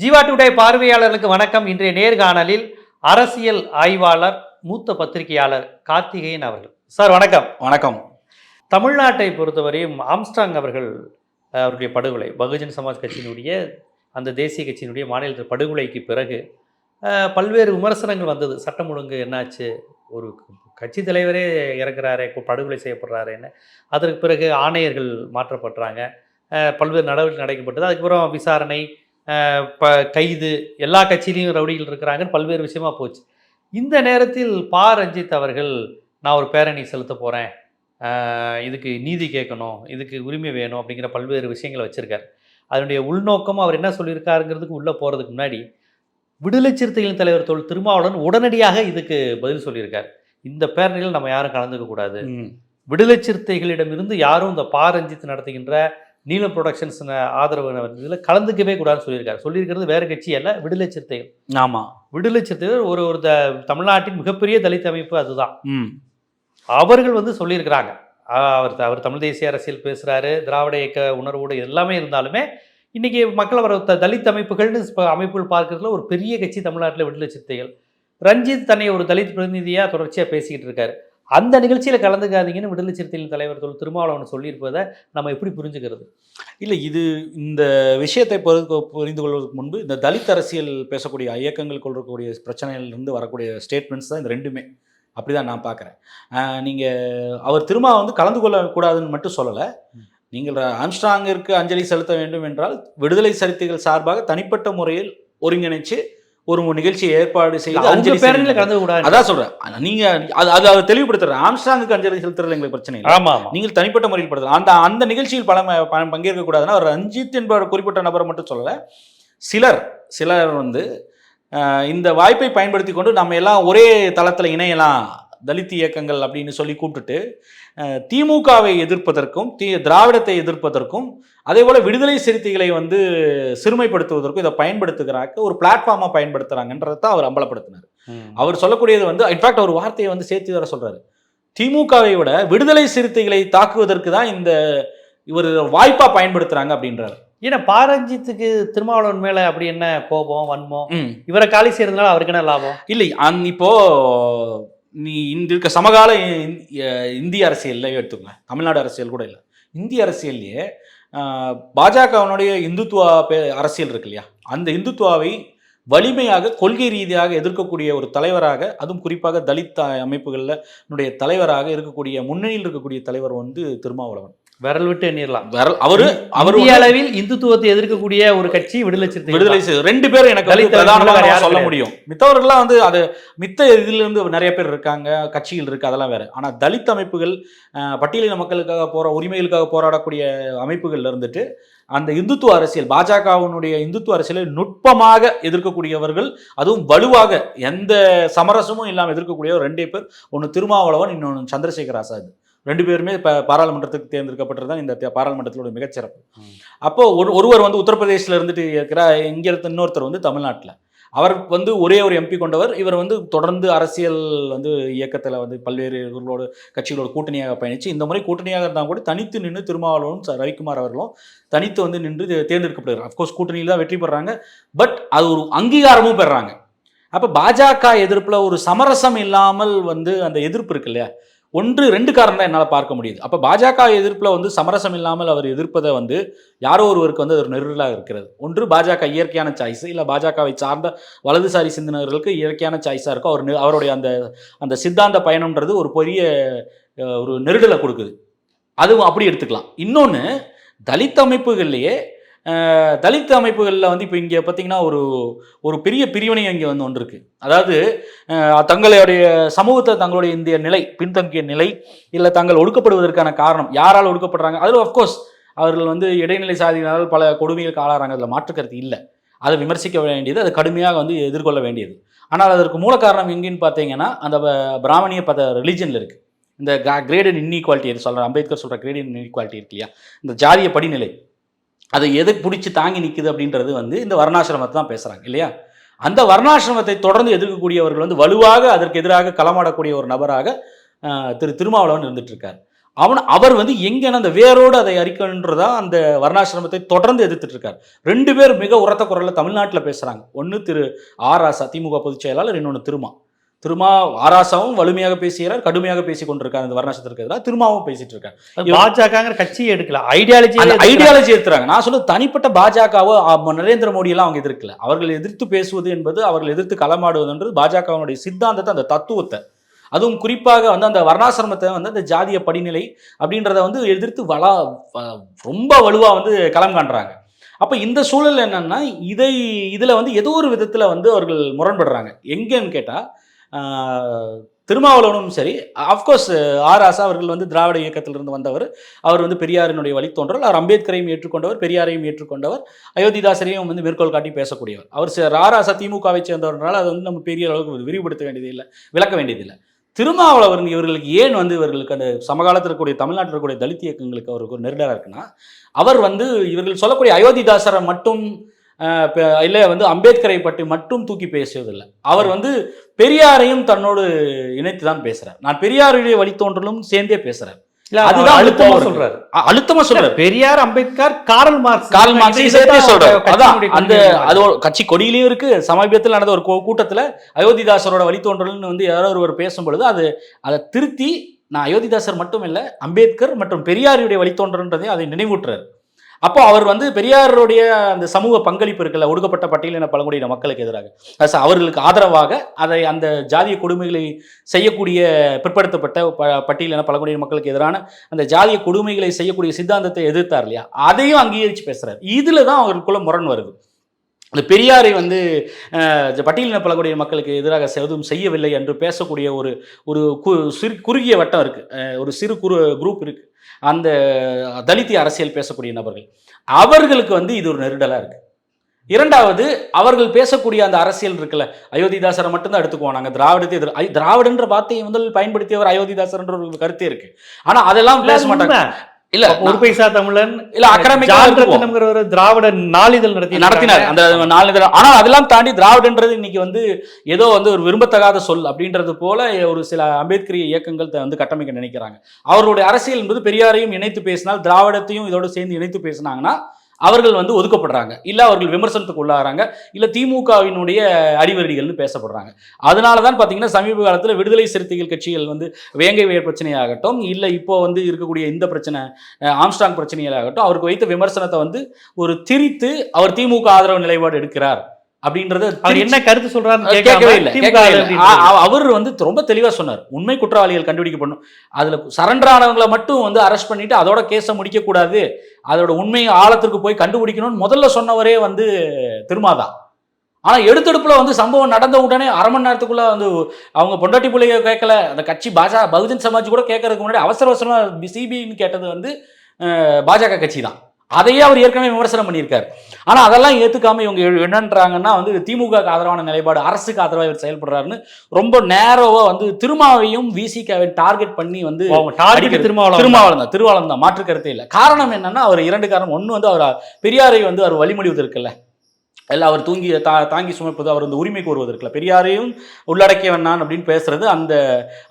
Jeeva today பார்வையாளர்களுக்கு வணக்கம். இன்றைய நேர்காணலில் அரசியல் ஆய்வாளர் மூத்த பத்திரிகையாளர் கார்த்திகேயன் அவர்கள். சார் வணக்கம். வணக்கம். தமிழ்நாட்டை பொறுத்தவரையும் ஆம்ஸ்டாங் அவர்கள் அவருடைய படுகொலை பகுஜன் சமாஜ் கட்சியினுடைய அந்த தேசிய கட்சியினுடைய மாநில படுகொலைக்கு பிறகு பல்வேறு விமர்சனங்கள் வந்தது. சட்டம் ஒழுங்கு என்னாச்சு? ஒரு கட்சி தலைவரே இறக்குறாரே படுகொலை செய்யப்படுறாருன்னு. அதற்கு பிறகு ஆணையர்கள் மாற்றப்படுறாங்க பல்வேறு நடவடிக்கை நடைக்கப்பட்டது அதுக்கப்புறம் விசாரணை ப கைது எல்லா கட்சியிலையும் ரவுடிகள் இருக்கிறாங்கன்னு பல்வேறு விஷயமா போச்சு. இந்த நேரத்தில் பா. ரஞ்சித் அவர்கள் நான் ஒரு பேரணி செலுத்த போகிறேன் இதுக்கு நீதி கேட்கணும். இதுக்கு உரிமை வேணும் அப்படிங்கிற பல்வேறு விஷயங்களை வச்சுருக்கார். அதனுடைய உள்நோக்கம் அவர் என்ன சொல்லியிருக்காருங்கிறதுக்கு உள்ளே போகிறதுக்கு முன்னாடி விடுதலை சிறுத்தைகளின் தலைவர் தொல் திருமாவளவன் உடனடியாக இதுக்கு பதில் சொல்லியிருக்கார். இந்த பேரணியில் நம்ம யாரும் கலந்துக்க கூடாது. ம். விடுதலை சிறுத்தைகளிடமிருந்து யாரும் இந்த பா. ரஞ்சித் நடத்துகின்ற நீலம் ப்ரொடக்ஷன்ஸ் ஆதரவு இதில் கலந்துக்கவே கூடாதுன்னு சொல்லியிருக்காரு. சொல்லியிருக்கிறது வேறு கட்சி அல்ல விடுதலை சிறுத்தைகள். ஆமா. விடுதலை சிறுத்தைகள் ஒரு ஒரு த தமிழ்நாட்டின் மிகப்பெரிய தலித் அமைப்பு அதுதான். அவர்கள் வந்து சொல்லியிருக்கிறாங்க. அவர் அவர் தமிழ் தேசிய அரசியல் பேசுகிறாரு திராவிட இயக்க உணர்வோடு எல்லாமே இருந்தாலுமே இன்றைக்கி மக்கள் அவர் த- தலித் அமைப்புகள்னு அமைப்புகள் பார்க்கறதுல ஒரு பெரிய கட்சி தமிழ்நாட்டில் விடுதலை சிறுத்தைகள். ரஞ்சித் தன்னை ஒரு தலித் பிரதிநிதியாக தொடர்ச்சியாக பேசிக்கிட்டு இருக்காரு. அந்த நிகழ்ச்சியில் கலந்துக்காதீங்கன்னு விடுதலை சிறுத்தைகள் தலைவர் தொல் திருமாவளவன் சொல்லியிருப்பதை நம்ம எப்படி புரிஞ்சுக்கிறது? இல்லை இது இந்த விஷயத்தை புரிந்து கொள்வதற்கு முன்பு இந்த தலித் அரசியல் பேசக்கூடிய இயக்கங்கள் கொள்ளக்கூடிய பிரச்சனையிலிருந்து வரக்கூடிய ஸ்டேட்மெண்ட்ஸ் தான் இந்த ரெண்டுமே. அப்படிதான் நான் பார்க்குறேன். நீங்கள் அவர் திருமா வந்து கலந்து கொள்ளக்கூடாதுன்னு மட்டும் சொல்லலை. நீங்கள் ஆம்ஸ்ட்ராங்கிற்கு அஞ்சலி செலுத்த வேண்டும் என்றால் விடுதலை சிறுத்தைகள் சார்பாக தனிப்பட்ட முறையில் ஒருங்கிணைச்சு ஒரு நிகழ்ச்சியை ஏற்பாடு செய்து அஞ்சலி பேரணியில். கலந்து கூடாது அதான் சொல்றேன். நீங்க அது அது அதை தெளிவுபடுத்துறேன். ஆம்ஸ்ட்ராங்குக்கு அஞ்சலி செலுத்துறது எங்களுக்கு பிரச்சனை இல்லை. ஆமாம் ஆமாம் நீங்கள் தனிப்பட்ட முறையில் படுத்தலாம். அந்த அந்த நிகழ்ச்சியில் பல பங்கேற்க கூடாதுன்னா அவர் ரஞ்சித் என்பவர் குறிப்பிட்ட நபரை மட்டும் சொல்லலை. சிலர் சிலர் வந்து இந்த வாய்ப்பை பயன்படுத்தி கொண்டு நம்ம எல்லாம் ஒரே தளத்தில் இணையலாம். தலித் இயக்கங்கள் அப்படின்னு சொல்லி கூப்பிட்டுட்டு திமுகவை எதிர்ப்பதற்கும் தி திராவிடத்தை எதிர்ப்பதற்கும் அதே போல விடுதலை சிறுத்தைகளை வந்து சிறுமைப்படுத்துவதற்கும் இதை பயன்படுத்துகிறாக்க ஒரு பிளாட்ஃபார்மாக பயன்படுத்துறாங்கன்றதை தான் அவர் அம்பலப்படுத்தினார். அவர் சொல்லக்கூடியது வந்து இன்ஃபேக்ட் அவர் வார்த்தையை வந்து சேர்த்து வர சொல்றாரு. திமுகவை விட விடுதலை சிறுத்தைகளை தாக்குவதற்கு தான் இந்த இவர் வாய்ப்பா பயன்படுத்துறாங்க அப்படின்றாரு. ஏன்னா பாரஞ்சித்துக்கு திருமாவளவன் மேலே அப்படி என்ன கோபம் வன்மம். இவரை காலி செய்யறதுனால அவருக்கு என்ன லாபம்? இல்லை அந் இப்போ நீ இந்த இருக்க சமகால இந்திய அரசியல்ல எடுத்துக்கோங்க. தமிழ்நாடு அரசியல் கூட இல்லை. இந்திய அரசியல்லையே பாஜகவினுடைய இந்துத்துவா பே- அரசியல் இருக்கு இல்லையா? அந்த இந்துத்துவாவை வலிமையாக கொள்கை ரீதியாக எதிர்க்கக்கூடிய ஒரு தலைவராக அதுவும் குறிப்பாக தலித் அமைப்புகளில் தலைவராக இருக்கக்கூடிய முன்னணியில் இருக்கக்கூடிய தலைவர் வந்து திருமாவளவன். விரல் விட்டு எண்ணிடலாம் வேற அவரு அவர் அளவில் இந்துத்துவத்தை எதிர்க்கக்கூடிய ஒரு கட்சி விடுதலை சிறுத்தைகள் விடுதலை ரெண்டு பேரும் எனக்கு வந்து தலித் பிரதானமா வேற நான் யாரும் சொல்ல. முடியும். மித்தவர்கள்லாம் வந்து அது மித்த இதுல இருந்து நிறைய பேர் இருக்காங்க கட்சிகள் இருக்கு அதெல்லாம் வேற. ஆனா தலித் அமைப்புகள் பட்டியலின மக்களுக்காக போற உரிமைகளுக்காக போராடக்கூடிய அமைப்புகள்ல இருந்துட்டு அந்த இந்துத்துவ அரசியல் பாஜகவினுடைய இந்துத்துவ அரசியலை நுட்பமாக எதிர்க்கக்கூடியவர்கள் அதுவும் வலுவாக எந்த சமரசமும் இல்லாமல் எதிர்க்கக்கூடிய ஒரு ரெண்டே பேர். ஒன்று திருமாவளவன் இன்னொன்று சந்திரசேகர் ஆசாத். ரெண்டு பேருமே இப்போ பாராளுமன்றத்துக்கு தேர்ந்தெடுக்கப்பட்டது தான் இந்த பாராளுமன்றத்திலோட மிகச்சிறப்பு. ம். அப்போ ஒரு ஒருவர் வந்து உத்தரப்பிரதேசில் இருந்துட்டு இருக்கிற இங்க இருக்க இன்னொருத்தர் வந்து தமிழ்நாட்டில். அவர் வந்து ஒரே ஒரு எம்பி கொண்டவர் இவர் வந்து தொடர்ந்து அரசியல் வந்து இயக்கத்தில் வந்து பல்வேறு இவர்களோட கட்சிகளோட கூட்டணியாக பயணிச்சு இந்த முறை கூட்டணியாக இருந்தால் கூட தனித்து நின்று திருமாவளவனும் ரவிக்குமார் அவர்களும் தனித்து வந்து நின்று தேர்ந்தெடுக்கப்படுகிறார். அஃப்கோர்ஸ் கூட்டணியில் தான் வெற்றி பெறாங்க. பட் அது ஒரு அங்கீகாரமும் பெறாங்க. அப்போ பாஜக எதிர்ப்பில் ஒரு சமரசம் இல்லாமல் வந்து அந்த எதிர்ப்பு இருக்கு இல்லையா? ஒன்று ரெண்டு காரணம் தான் என்னால் பார்க்க முடியுது. அப்போ பாஜக எதிர்ப்பில் வந்து சமரசம் இல்லாமல் அவர் எதிர்ப்பதை வந்து யாரோ ஒருவருக்கு வந்து அது ஒரு நெருடலாக இருக்கிறது. ஒன்று பாஜக இயற்கையான சாய்ஸ் இல்லை பாஜகவை சார்ந்த வலதுசாரி சிந்தனர்களுக்கு இயற்கையான சாய்ஸாக இருக்கும் அவர் அவருடைய அந்த அந்த சித்தாந்த பயணம்ன்றது ஒரு பெரிய ஒரு நெருடலை கொடுக்குது. அதுவும் அப்படி எடுத்துக்கலாம். இன்னொன்று தலித் அமைப்புகள்லேயே தலித் அமைப்புகளில் வந்து இப்போ இங்கே பார்த்தீங்கன்னா ஒரு ஒரு பெரிய பிரிவினை இங்கே வந்து ஒன்று இருக்குது அதாவது தங்களுடைய சமூகத்தை தங்களுடைய இந்திய நிலை பின்தங்கிய நிலை இல்லை தாங்கள் ஒடுக்கப்படுவதற்கான காரணம் யாரால் ஒடுக்கப்படுறாங்க? அதில் அஃப்கோர்ஸ் அவர்கள் வந்து இடைநிலை சாதியினால் பல கொடுமைகளுக்கு ஆளாகிறாங்க அதில் மாற்றுக்கருத்து இல்லை. அதை விமர்சிக்க வேண்டியது அது கடுமையாக வந்து எதிர்கொள்ள வேண்டியது. ஆனால் அதற்கு மூல காரணம் எங்கேன்னு பார்த்தீங்கன்னா அந்த பிராமணிய பத ரிலிஜனில் இருக்குது இந்த கிரேடட் இன்இக்வாலிட்டி சொல்கிற அம்பேத்கர் சொல்கிற கிரேடட் இன்இக்வாலிட்டி இருக்கு இல்லையா? இந்த ஜாதிய படிநிலை. அதை எது பிடிச்சி தாங்கி நிற்குது அப்படின்றது வந்து இந்த வர்ணாசிரமத்தை தான் பேசுகிறாங்க இல்லையா? அந்த வர்ணாசிரமத்தை தொடர்ந்து எதிர்க்கக்கூடியவர்கள் வந்து வலுவாக அதற்கு எதிராக களமாடக்கூடிய ஒரு நபராக திரு திருமாவளவன் இருந்துட்டுருக்கார் அவன் அவர் வந்து எங்கேனா அந்த வேரோடு அதை அறிக்கணுன்றதா அந்த வர்ணாசிரமத்தை தொடர்ந்து எதிர்த்துட்டு இருக்கார். ரெண்டு பேர் மிக உரத்த குரலில் தமிழ்நாட்டில் பேசுகிறாங்க ஒன்று திரு ஆர் ராசா திமுக பொதுச் செயலாளர் இன்னொன்று திருமா. திருமா ஆராசாவும் வலிமையாக பேசுகிறார் கடுமையாக பேசி கொண்டிருக்கார். இந்த வர்ணாசிரமத்திற்கு எதிராக திருமாவும் பேசிட்டு இருக்கார். பாஜகங்கிற கட்சியை எடுக்கல ஐடியாலஜி ஐடியாலஜி எடுத்துறாங்க. நான் சொல்ல தனிப்பட்ட பாஜகவோ நரேந்திர மோடி எல்லாம் அவங்க எதிர்க்கல. அவர்கள் எதிர்த்து பேசுவது என்பது அவர்கள் எதிர்த்து களமாடுவதுன்றது பாஜகவினுடைய சித்தாந்தத்தை அந்த தத்துவத்தை. அதுவும் குறிப்பாக வந்து அந்த வர்ணாசிரமத்தை வந்து அந்த ஜாதிய படிநிலை அப்படின்றத வந்து எதிர்த்து வளா வ- ரொம்ப வலுவா வந்து களம் காண்றாங்க. அப்ப இந்த சூழல் என்னன்னா இதை இதுல வந்து ஏதோ ஒரு விதத்துல வந்து அவர்கள் முரண்படுறாங்க. எங்கன்னு கேட்டா ஆஹ், திருமாவளவனும் சரி அஃப்கோர்ஸ் ஆர் ஆசா அவர்கள் வந்து திராவிட இயக்கத்திலிருந்து வந்தவர். அவர் வந்து பெரியாரினுடைய வழித்தோன்றல். அவர் அம்பேத்கரையும் ஏற்றுக்கொண்டவர் பெரியாரையும் ஏற்றுக்கொண்டவர். அயோத்திதாசரையும் வந்து மேற்கோள் காட்டி பேசக்கூடியவர். அவர் ஆர் ஆசா திமுகவை சேர்ந்தவர்னால அதை வந்து நம்ம பெரிய அளவுக்கு விரிவுபடுத்த வேண்டியதில்லை விளக்க வேண்டியதில்லை திருமாவளவன் இவர்களுக்கு ஏன் வந்து இவர்களுக்கு அந்த சமகாலத்தில் இருக்கக்கூடிய தமிழ்நாட்டில் இருக்கக்கூடிய தலித் இயக்கங்களுக்கு அவருக்கு ஒரு நெருடலாக இருக்குன்னா அவர் வந்து இவர்கள் சொல்லக்கூடிய அயோத்திதாசரை மட்டும் இல்லை வந்து அம்பேத்கரை பற்றி மட்டும் தூக்கி பேசுவதில்லை. அவர் வந்து பெரியாரையும் தன்னோடு இணைத்து தான் பேசுறார். நான் பெரியாருடைய வழித்தோன்றலும் சேர்ந்தே பேசுறேன். அதுதான் அழுத்தமா சொல்றாரு. அழுத்தமா சொல்றாரு. Periyar Ambedkar Karl Marx. சேர்த்தே சொல்றாரு. அதான் அந்த அது கட்சி கொடியிலையும் இருக்கு. சமீபத்தில் நடந்த ஒரு கூட்டத்துல அயோத்திதாசரோட வழித்தோன்றல்னு வந்து யாரோ ஒருவர் பேசும் பொழுது அது அதை திருத்தி நான் அயோத்திதாசர் மட்டும் இல்லை அம்பேத்கர் மற்றும் பெரியாருடைய வழித்தோன்றல்ன்றதையும் அதை நினைவூட்டுறாரு. அப்போ அவர் வந்து பெரியாருடைய அந்த சமூக பங்களிப்பு இருக்குல்ல ஒடுக்கப்பட்ட பட்டியலின பழங்குடியின மக்களுக்கு எதிராக. அவர்களுக்கு ஆதரவாக அதை அந்த ஜாதிய கொடுமைகளை செய்யக்கூடிய பிற்படுத்தப்பட்ட ப- பட்டியலின பழங்குடியின மக்களுக்கு எதிரான அந்த ஜாதிய கொடுமைகளை செய்யக்கூடிய சித்தாந்தத்தை எதிர்த்தார் இல்லையா? அதையும் அங்கீகரித்து பேசுறாரு. இதுல தான் அவருக்குள்ள முரண் வருது. இந்த பெரியாரை வந்து பட்டியலின பழங்குடிய மக்களுக்கு எதிராக எதுவும் செய்யவில்லை என்று பேசக்கூடிய ஒரு ஒரு கு- சிறு குறுகிய வட்டம் இருக்குது ஒரு சிறு குறு குரூப் இருக்குது அந்த தலித்திய அரசியல் பேசக்கூடிய நபர்கள். அவர்களுக்கு வந்து இது ஒரு நெருடலா இருக்கு. இரண்டாவது அவர்கள் பேசக்கூடிய அந்த அரசியல் இருக்குல்ல அயோத்திதாசரை மட்டும்தான் எடுத்துக்குவோம் நாங்க. திராவிடத்தை எதிர் திராவிடன்ற வார்த்தையை முதல் பயன்படுத்தியவர் அயோத்திதாசர்ன்ற ஒரு கருத்து இருக்கு. ஆனா அதெல்லாம் பேச மாட்டாங்க. இல்ல ஒரு பைசா தமிழன் இல்ல. ரத்னம்ங்கிற ஒரு திராவிட நாளிதழ் நடத்தி நடத்தினார். அந்த நாலு தடவை ஆனால் அதெல்லாம் தாண்டி திராவிடன்றது இன்னைக்கு வந்து ஏதோ வந்து ஒரு விரும்பத்தகாத சொல் அப்படின்றது போல ஒரு சில அம்பேத்கரிய இயக்கங்கள் வந்து கட்டமைக்க நினைக்கிறாங்க. அவருடைய அரசியல் என்பது பெரியாரையும் இணைத்து பேசினால் திராவிடத்தையும் இதோட சேர்ந்து இணைத்து பேசினாங்கன்னா அவர்கள் வந்து ஒதுக்கப்படுறாங்க. இல்லை அவர்கள் விமர்சனத்துக்கு உள்ளாகிறாங்க. இல்லை திமுகவினுடைய அடிவருடிகள்னு பேசப்படுறாங்க. அதனால தான் பார்த்தீங்கன்னா சமீப காலத்தில் விடுதலை சிறுத்தைகள் கட்சிகள் வந்து வேங்கை வேர் பிரச்சனையாகட்டும் இல்லை இப்போ வந்து இருக்கக்கூடிய இந்த பிரச்சனை ஆம்ஸ்டாங் பிரச்சனைகளாகட்டும் அவருக்கு வைத்த விமர்சனத்தை வந்து ஒரு திரித்து அவர் திமுக ஆதரவு நிலைப்பாடு எடுக்கிறார். அப்படின்றத அவர் என்ன கருத்து சொல்றாருன்னு கேட்கவே இல்லை அவர் வந்து ரொம்ப தெளிவா சொன்னார். உண்மை குற்றவாளிகள் கண்டுபிடிக்கப்படணும். அதுல சரண்டர் ஆனவங்களை மட்டும் வந்து அரெஸ்ட் பண்ணிட்டு அதோட கேஸை முடிக்க கூடாது. அதோட உண்மை ஆழத்திற்கு போய் கண்டுபிடிக்கணும்னு முதல்ல சொன்னவரே வந்து திருமாதா. ஆனா எடுத்தெடுப்புல வந்து சம்பவம் நடந்த உடனே அரை மணி நேரத்துக்குள்ள வந்து அவங்க பொண்டாட்டி பிள்ளைய கேட்கல. அந்த கட்சி பாஜக பகுஜன் சமாஜ் கூட கேட்கறதுக்கு முன்னாடி அவசர அவசரமா சிபிஐன்னு கேட்டது வந்து பாஜக கட்சி தான். அதையே அவர் ஏற்கனவே விமர்சனம் பண்ணியிருக்காரு. ஆனா அதெல்லாம் ஏத்துக்காம இவங்க என்னன்றாங்கன்னா வந்து திமுக ஆதரவான நிலைப்பாடு அரசுக்கு ஆதரவாக இவர் செயல்படுறாருன்னு ரொம்ப நேரோவா வந்து திருமாவையும் விசிகாவை டார்கெட் பண்ணி வந்து. திருமாவளவன் திருமாவளம் தான். திருவாளம் தான். மாற்று கருத்தே இல்லை. காரணம் என்னன்னா அவர் இரண்டு காரணம். ஒன்று வந்து அவர் பெரியாரை வந்து அவர் வழிமொழிவது இருக்குல்ல இல்லை அவர் தூங்கி தா தாங்கி சுமப்பது அவர் வந்து உரிமை கோருவது இருக்குல்ல. பெரியாரையும் உள்ளடக்கியவன் நான் அப்படின்னு பேசுறது அந்த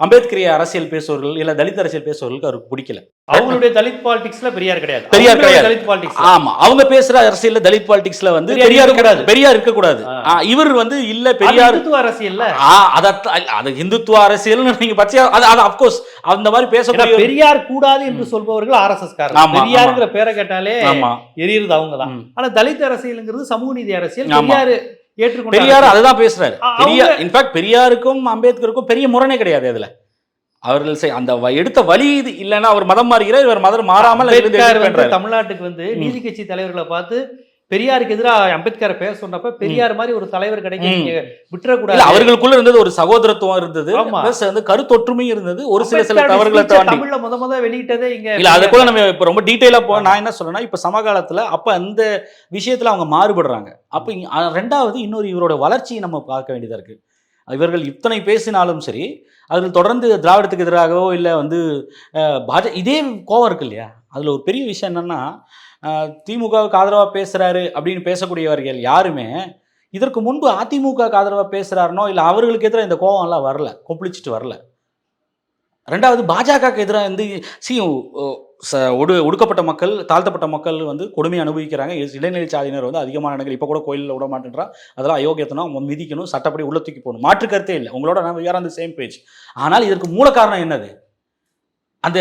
அம்பேத்கரிய அரசியல் பேசுவவர்கள் இல்லை தலித் அரசியல் பேசுவவர்களுக்கு அவருக்கு பிடிக்கல. அவங்களுடைய தலித் பாலிடிக்ஸ்ல பெரியார் கிடையாது. பெரியார் கிடையாது. தலித் பாலிடிக்ஸ் ஆமா. அவங்க பேசுற அரசியல்ல தலித் பாலிடிக்ஸ்ல வந்து பெரியார் இருக்கக்கூடாது. பெரியார் இருக்கக்கூடாது. ஆ. ஆ, இவர் வந்து இல்ல பெரியார் இந்துத்துவ அரசியல்ல. அது இந்துத்துவ அரசியல் நீங்க பச்சையா அது அப்கோர்ஸ் அந்த மாதிரி பேசக்கூடிய பெரியார் கூடாது என்று சொல்பவர்கள் ஆர்எஸ்எஸ் ஆமா, பெரியாருங்கிற பேரை கேட்டாலே எரியுறது அவங்க தான். ஆனா தலித் அரசியலுங்கிறது சமூக நீதி அரசியல். பெரியார் ஏற்றுக்கொண்ட பெரியார் அரசியல். அதுதான் பேசுறாரு. பெரியார் இன்ஃபேக்ட் பெரியாருக்கும் அம்பேத்கருக்கும் பெரிய முரணே கிடையாது அதுல. அவர்கள் அந்த எடுத்த வழி இது இல்லைன்னா அவர் மதம் மாறுகிறார் இவர் மதம் மாறாமல். தமிழ்நாட்டுக்கு வந்து. நீதி கட்சி தலைவர்களை பார்த்து பெரியாருக்கு எதிராக அம்பேத்கரை பேச சொன்னப்ப பெரியார் மாதிரி ஒரு தலைவர் கிடைக்க விட்டுறக்கூடாது. அவர்களுக்குள்ள இருந்தது ஒரு சகோதரத்துவம் இருந்தது வந்து கருத்தொற்றுமையும் இருந்தது ஒரு சில சில தவறுகளை தாண்டி. தமிழ்ல முத முத வெளியிட்டதே இங்க இல்ல அதை கூட நம்ம இப்ப ரொம்ப டீட்டெயிலா போ நான் என்ன சொல்றேன்னா இப்ப சமகாலத்துல அப்ப அந்த விஷயத்துல அவங்க மாறுபடுறாங்க. அப்ப ரெண்டாவது இன்னொரு இவரோட வளர்ச்சியை நம்ம பார்க்க வேண்டியதா இருக்கு. இவர்கள் இத்தனை பேசினாலும் சரி அதில் தொடர்ந்து திராவிடத்துக்கு எதிராகவோ இல்லை வந்து பாஜ இதே கோவம் இருக்கு இல்லையா? அதில் ஒரு பெரிய விஷயம் என்னென்னா திமுகவுக்கு ஆதரவாக பேசுகிறாரு அப்படின்னு பேசக்கூடியவர்கள் யாருமே இதற்கு முன்பு அதிமுகவுக்கு ஆதரவாக பேசுகிறாருனோ இல்லை அவர்களுக்கு எதிராக இந்த கோவம்லாம் வரல கொப்பளிச்சுட்டு வரல. ரெண்டாவது பாஜகவுக்கு எதிராக வந்து சி ச ஒடு ஒடுக்கப்பட்ட மக்கள் தாழ்த்தப்பட்ட மக்கள் வந்து கொடுமை அனுபவிக்கிறாங்க. இடைநிலை சாதியினர் வந்து அதிகமான இடங்கள் இப்போ கூட கோயிலில் விட மாட்டேன்றா. அதெல்லாம் அயோக்கியத்தனம் அவங்க மிதிக்கணும் சட்டப்படி உள்ள தூக்கி போகணும் மாற்று கருத்தே இல்லை. உங்களோட நான் வேற அந்த சேம் பேஜ் ஆனால் இதற்கு மூல காரணம் என்னது? அந்த